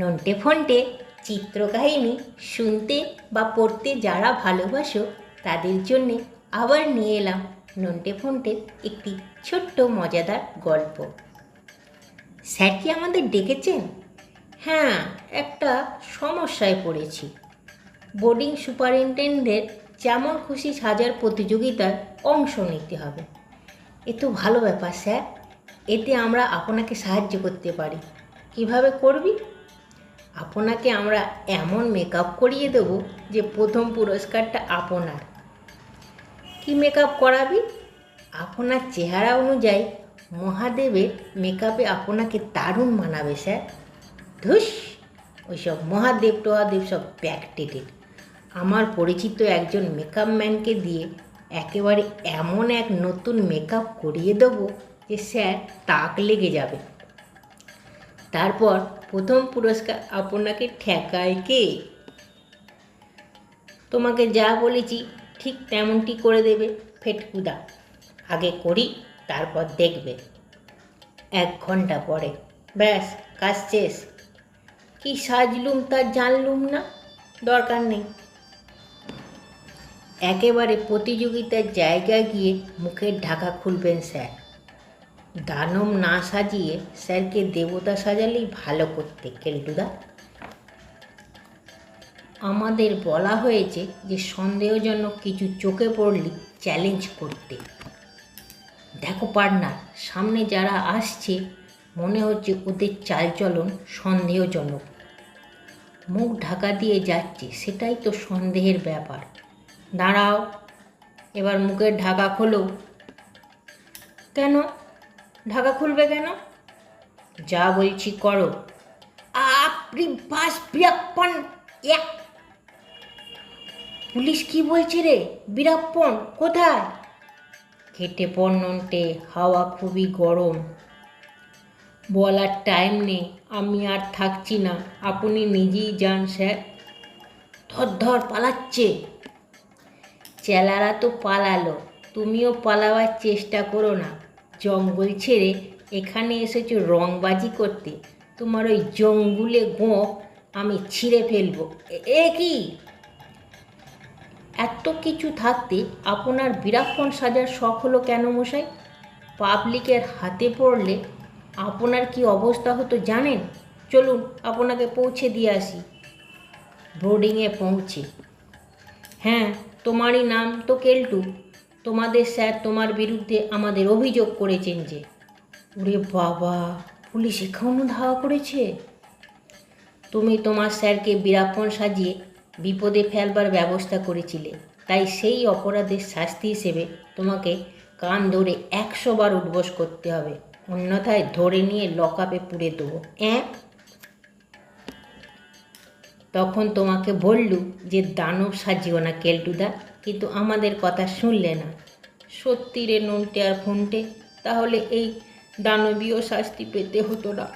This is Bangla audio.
নন্টে ফন্টে চিত্রকাহিনী শুনতে বা পড়তে যারা ভালোবাসো, তাদের জন্যে আবার নিয়ে এলাম নন্টে ফন্টের একটি ছোট্ট মজাদার গল্প। স্যার কি আমাদের ডেকেছেন? হ্যাঁ একটা সমস্যায় পড়েছি। বোর্ডিং সুপারিনটেন্ডেন্ট যেমন খুশি সাজার প্রতিযোগিতায় অংশ নিতে হবে। এ তো ভালো ব্যাপার, স্যার। এতে আমরা আপনাকে সাহায্য করতে পারি। কীভাবে করবি? আপনাকে আমরা এমন মেকআপ করিয়ে দেবো যে প্রথম পুরস্কারটা আপনার। কি মেকআপ করাবি? আপনার চেহারা অনুযায়ী মহাদেবের মেকআপে আপনাকে দারুণ মানাবে, স্যার। ধুস, ওইসব মহাদেব টহাদেব সব ব্যাকটেটেড আমার পরিচিত একজন মেকআপ ম্যানকে দিয়ে একেবারে এমন এক নতুন মেকআপ করিয়ে দেবো যে, স্যার, তাক লেগে যাবে। তারপর প্রথম পুরস্কার আপনাকে ঠেকায় কে? তোমাকে যা বলেছি ঠিক তেমনটি করে দেবে ফেটকুদা। আগে করি, তারপর দেখবে। এক ঘণ্টা পরে। ব্যাস, কাজ শেষ। কি সাজলুম তা জানলুম না? দরকার নেই। একেবারে প্রতিযোগিতার জায়গায় গিয়ে মুখের ঢাকা খুলবেন স্যার। দানব না সাজিয়ে স্যারকে দেবতা সাজালেই ভালো করতে, কেলটুদা। আমাদের বলা হয়েছে যে সন্দেহজনক কিছু চোখে পড়লে চ্যালেঞ্জ করতে। দেখো পার্টনার সামনে যারা আসছে, মনে হচ্ছে ওদের চালচলন সন্দেহজনক। মুখ ঢাকা দিয়ে যাচ্ছে, সেটাই তো সন্দেহের ব্যাপার। দাঁড়াও, এবার মুখের ঢাকা খোলো। কেন? ঢাকা খুলবে কেন? যা বলছি করো। আপনি বাস বিরাপ্পন এক। পুলিশ কি বলছে রে? বীরাপ্পন কোথায়? কেটে পড় হাওয়া খুবই গরম। বলার টাইম নেই আমি আর থাকছি না। আপনি নিজেই যান স্যার। ধর ধর পালাচ্ছে। চেলারা তো পালালো তুমিও পালাবার চেষ্টা করো না। জঙ্গল ছেড়ে এখানে এসেছ রংবাজি করতে। তোমার ওই জঙ্গুলে গোঁ আমি ছিঁড়ে ফেলব। এ কি? এত কিছু থাকতে আপনার বিরাক্ষণ সাজার শখ হলো কেন মশাই? পাবলিকের হাতে পড়লে আপনার কি অবস্থা হতো জানেন? চলুন আপনাকে পৌঁছে দিয়ে আসি। বোর্ডিংয়ে পৌঁছে। হ্যাঁ তোমারই নাম তো কেলটু। তোমাদের স্যার তোমার বিরুদ্ধে আমাদের অভিযোগ করেছেন যে, ওরে বাবা, পুলিশ এখনও ধাওয়া করেছে? তুমি তোমার স্যারকে বীরাপন সাজিয়ে বিপদে ফেলবার ব্যবস্থা করেছিলে। তাই সেই অপরাধের শাস্তি হিসেবে তোমাকে কান ধরে একশো বার উঠবস করতে হবে। অন্যথায় ধরে নিয়ে লকআপে পুড়ে দেবো। অ্যাঁ? তখন তোমাকে বললু যে, দানব সাজিও না কেলটুদা, কিন্তু আমাদের কথা শুনলে না। সত্যি রে নুনটে আর ফোনটে তাহলে এই দানবীয় শাস্তি পেতে হতো না।